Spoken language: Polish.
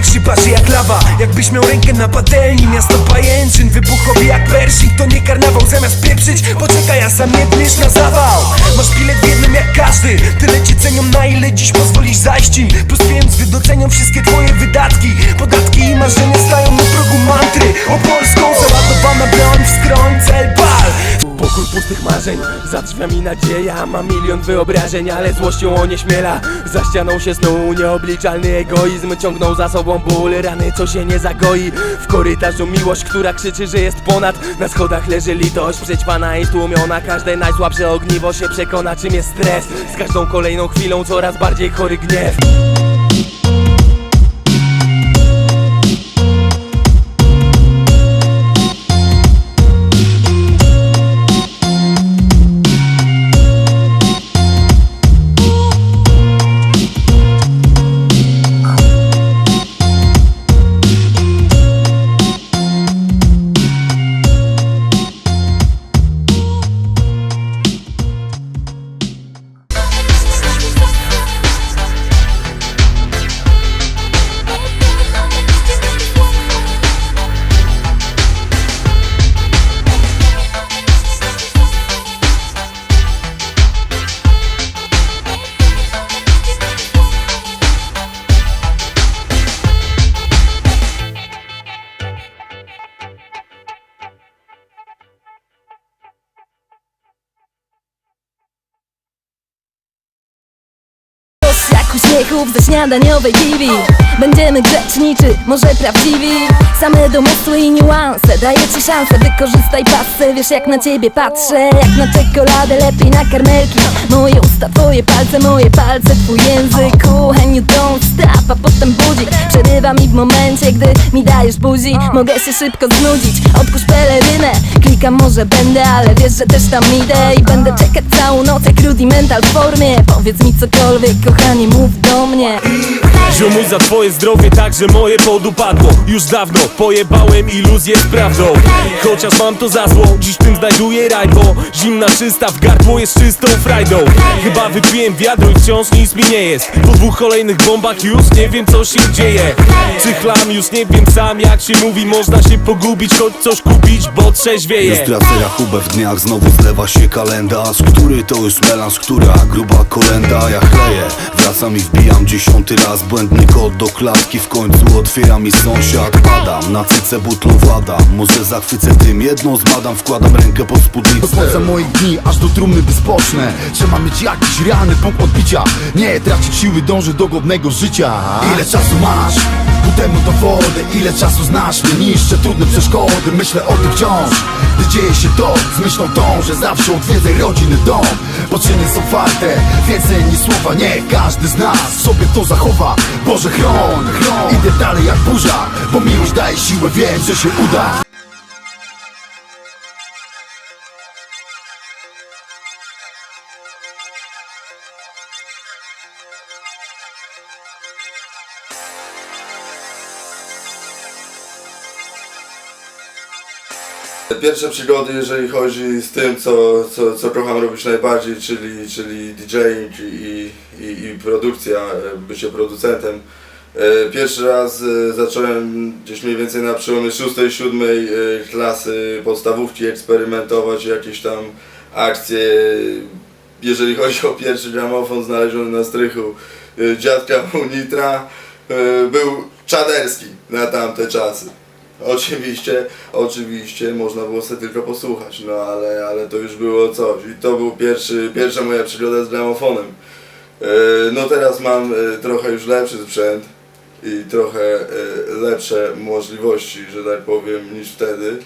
największy, parzy jak lawa. Jakbyś miał rękę na patelni, miasto pajęczyn Wybuchowi jak Pershing, to nie karnawał. Zamiast pieprzyć, poczekaj, a sam nie dmiesz na zawał. Masz bilet w jednym jak każdy Tyle cię cenią, na ile dziś pozwolisz zajść im Plus pieniądze docenią wszystkie twoje wydatki. Podatki i marzenia stają na progu mantry. O Polską załadowana broń w skroń, cel bal Pokój pustych marzeń, za drzwiami nadzieja Mam milion wyobrażeń, ale złością onieśmiela Za ścianą się snuł nieobliczalny egoizm Ciągnął za sobą ból, rany co się nie zagoi. W korytarzu miłość, która krzyczy, że jest ponad. Na schodach leży litość, przećpana i stłumiona Każde najsłabsze ogniwo się przekona czym jest stres. Z każdą kolejną chwilą coraz bardziej chory gniew Jak uśmiechów ze śniadaniowej kiwi Będziemy grzeczni czy może prawdziwi. Same domysły i niuanse. Daję ci szansę, wykorzystaj pasę Wiesz jak na ciebie patrzę Jak na czekoladę, lepiej na karmelki Moje usta, twoje palce, moje palce Twój język, and you don't stop A potem budzik Przerywa mi w momencie, gdy mi dajesz buzi. Mogę się szybko znudzić. Odpuść pelerynę. Klikam, może będę, ale wiesz, że też tam idę. I będę czekać całą noc jak rudimental w formie. Powiedz mi cokolwiek, kochanie, mów do mnie Ziomuj za twoje zdrowie, tak że moje podupadło. Już dawno pojebałem iluzję z prawdą. Chociaż mam to za zło, dziś tym znajduję raj Bo zimna czysta w gardło jest czystą frajdą. Chyba wypiłem wiadro i wciąż nic mi nie jest. Po dwóch kolejnych bombach już nie wiem co się dzieje. Czy chlam już nie wiem sam jak się mówi. Można się pogubić, choć coś kupić, bo trzeźwieje. Już tracę rachubę w dniach, znowu zlewa się kalendarz Który to już melanż, która gruba kolenda? Ja chleję, wracam i wbijam dziesiąty raz Błędny kod do klatki, w końcu otwiera mi sąsiad. Padam, na cyce butlą władam Może zachwycę tym, jedną zbadam Wkładam rękę pod spódnicę. Dochodzę moich dni, aż do trumny by spocznę. Trzeba mieć jakiś realny punkt odbicia. Nie tracić siły, dążyć do godnego życia. Ile czasu masz? Ku temu dowody Ile czasu znasz? Mnie? Niszczę trudne przeszkody. Myślę o tym wciąż. Gdy dzieje się to, z myślą tą Że zawsze odwiedzę rodziny dom. Poczyny są warte. Więcej niż słowa. Niech każdy z nas sobie to zachowa. Boże chron, chron. Idę dalej jak burza Bo miłość daje siłę, wiem, że się uda Pierwsze przygody, jeżeli chodzi z tym, co, co, co kocham robić najbardziej, czyli, czyli DJing i, i, i produkcja, e, bycie producentem. E, Pierwszy raz e, zacząłem gdzieś mniej więcej na przełomie 6-7 klasy podstawówki eksperymentować, jakieś tam akcje. Jeżeli chodzi o pierwszy gramofon znaleziony na strychu dziadka Unitra, był czaderski na tamte czasy. Oczywiście, oczywiście można było sobie tylko posłuchać, no ale, ale to już było coś i to był pierwszy, pierwsza moja przygoda z gramofonem. E, No teraz mam e, trochę już lepszy sprzęt i trochę e, lepsze możliwości, że tak powiem, niż wtedy.